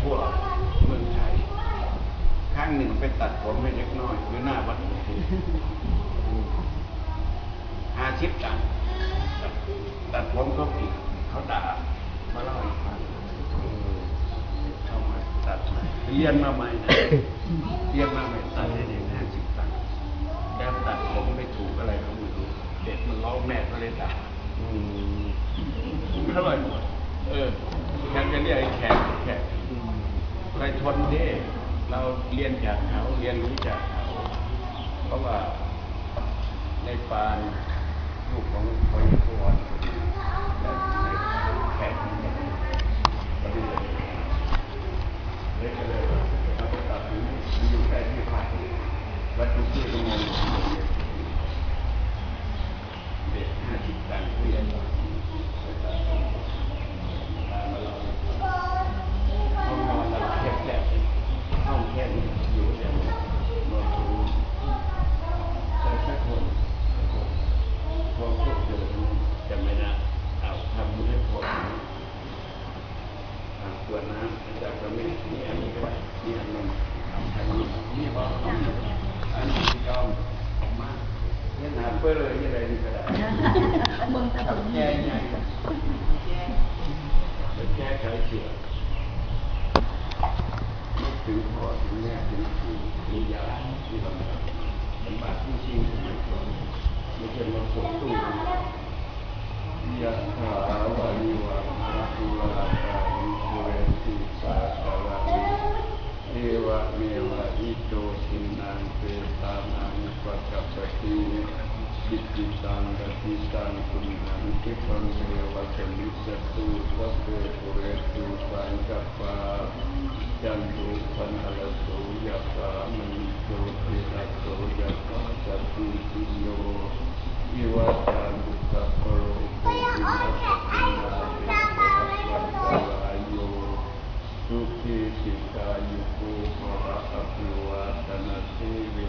ทั่วเมืองไทยครั้งหนึ่งไปตัดผมให้เล็กน้อยอยู่หน้าวัดห้าสิบตัดตัดผมเขาผิดเขาด่ามาเล่าให้ฟังเข้ามาตัดใหม่เรียนมาใหม่นะเรียนมาใหม่ตัดให้เด็กห้าสิบตัดแล้วตัดผมไม่ถูกอะไรก็ไม่รู้เด็กมันร้องแม่ก็เลยด่าอืมอร่อยหมดเออฉันจะเรียกไอ้แขก คนที่เราเรียนจากเขาเรียนรู้จากเขา เพราะว่าในปานลูกของพอยพรพอดีและในแขกของเราพอดีเลยเลยก็เลยเอาไปตัดถึงอยู่ใกล้ที่พักวัดทุกที่ก็มองเด็กห้าสิบตังค์เรียนไปตัดผมตามมาเราห้องนอนเราแคบๆห้องแค่นี้อยู่อย่างนอนตรงนี้ แต่แค่คนพอพวกเดินจะไม่นะเอาทำมือให้พอ อ่าตัวน้ำจากกระเม็ดนี่อันนี้ก็ได้นี่อันนึงอันนี้นี่บอกอันนี้ที่ยอมออกมาเนี่ยหนาเปื้อเลยนี่อะไรนี่ก็ได้มึงจะทำแก้ไงจะแก้ไขเสือถึงพ่อถึงแม่ถึงพี่ถึงยาที่ลำบากลำบากจริงๆสมัยก่อนไม่ใช่มาปกตู้ยะถาวาริวะหาภูราตาวิ เรนติสาคาราวิเอวะเมวะอิโตทินังเปตานังปัจจปติจิตติตังกติตังตุมหังคิปังเทวะสมิตุสัเพปุเรตุสังกปปะจันตุปันหะโสยะสามิโสติระโสยะสาสัพพิติโยวิวัตานุสัพพะโรโควินัสตุนาเตภวัตตรายโย สุขีสิกายุโกภวะอภิวาทนาเทวิ